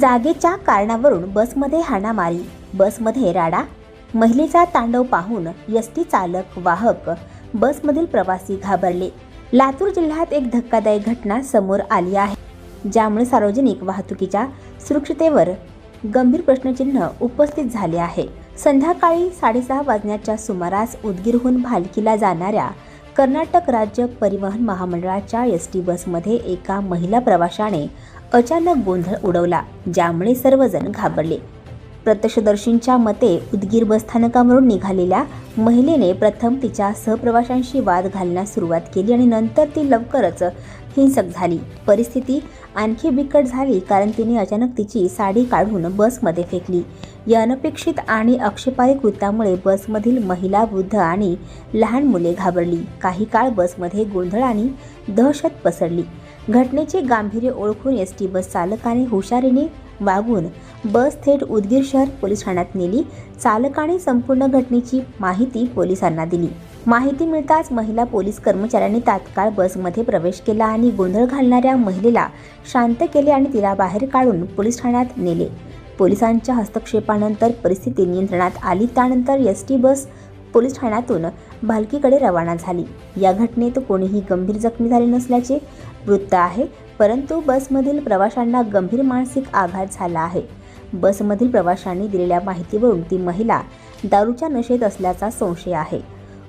जागेच्या कारणावरून बसमध्ये हाणामारी बसमध्ये राडा महिलेचा तांडव पाहून यस्टी टी चालक वाहक बसमधील प्रवासी घाबरले. लातूर जिल्ह्यात एक धक्कादायक घटना समोर आली आहे. ज्यामुळे सार्वजनिक वाहतुकीच्या सुरक्षितेवर गंभीर प्रश्नचिन्ह उपस्थित झाले आहे. संध्याकाळी साडेसहा वाजण्याच्या सुमारास उदगीरहून भालकीला जाणाऱ्या कर्नाटक राज्य परिवहन महामंडळाच्या एस टी बसमध्ये एका महिला प्रवाशाने अचानक गोंधळ उडवला ज्यामुळे सर्वजण घाबरले. प्रत्यक्षदर्शींच्या मते उदगीर बसस्थानकावरून निघालेल्या महिलेने प्रथम तिच्या सहप्रवाशांशी वाद घालण्यास सुरुवात केली आणि नंतर ती लवकरच हिंसक झाली. परिस्थिती आणखी बिकट झाली कारण तिने अचानक तिची साडी काढून बसमध्ये फेकली. या अनपेक्षित आणि आक्षेपार्ह कृत्यामुळे बसमधील महिला वृद्ध आणि लहान मुले घाबरली. काही काळ बसमध्ये गोंधळ आणि दहशत पसरली. घटनेचे गांभीर्य ओळखून एस टी बस चालकाने हुशारीने वागून बस थेट उदगीर शहर पोलीस ठाण्यात नेली. चालकाने संपूर्ण घटनेची माहिती पोलिसांना दिली. माहिती मिळताच महिला पोलीस कर्मचाऱ्यांनी तात्काळ बसमध्ये प्रवेश केला आणि गोंधळ घालणाऱ्या महिलेला शांत केले आणि तिला बाहेर काढून पोलीस ठाण्यात नेले. पोलिसांच्या हस्तक्षेपानंतर परिस्थिती नियंत्रणात आली. त्यानंतर एस टी बस पोलीस ठाण्यातून भालकीकडे रवाना झाली. या घटनेत कोणीही गंभीर जखमी झाले नसल्याचे वृत्त आहे परंतु बसमधील प्रवाशांना गंभीर मानसिक आघात झाला आहे. बसमधील प्रवाशांनी दिलेल्या माहितीवरून ती महिला दारूच्या नशेत असल्याचा संशय आहे.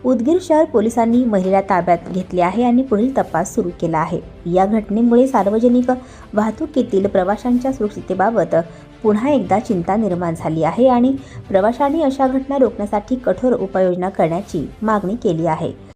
उदगीर शहर पोलिसांनी महिलेला ताब्यात घेतले आहे आणि पुढील तपास सुरू केला आहे. या घटनेमुळे सार्वजनिक वाहतुकीतील प्रवाशांच्या सुरक्षिततेबाबत पुन्हा एकदा चिंता निर्माण झाली आहे आणि प्रवाशांनी अशा घटना रोखण्यासाठी कठोर उपाययोजना करण्याची मागणी केली आहे.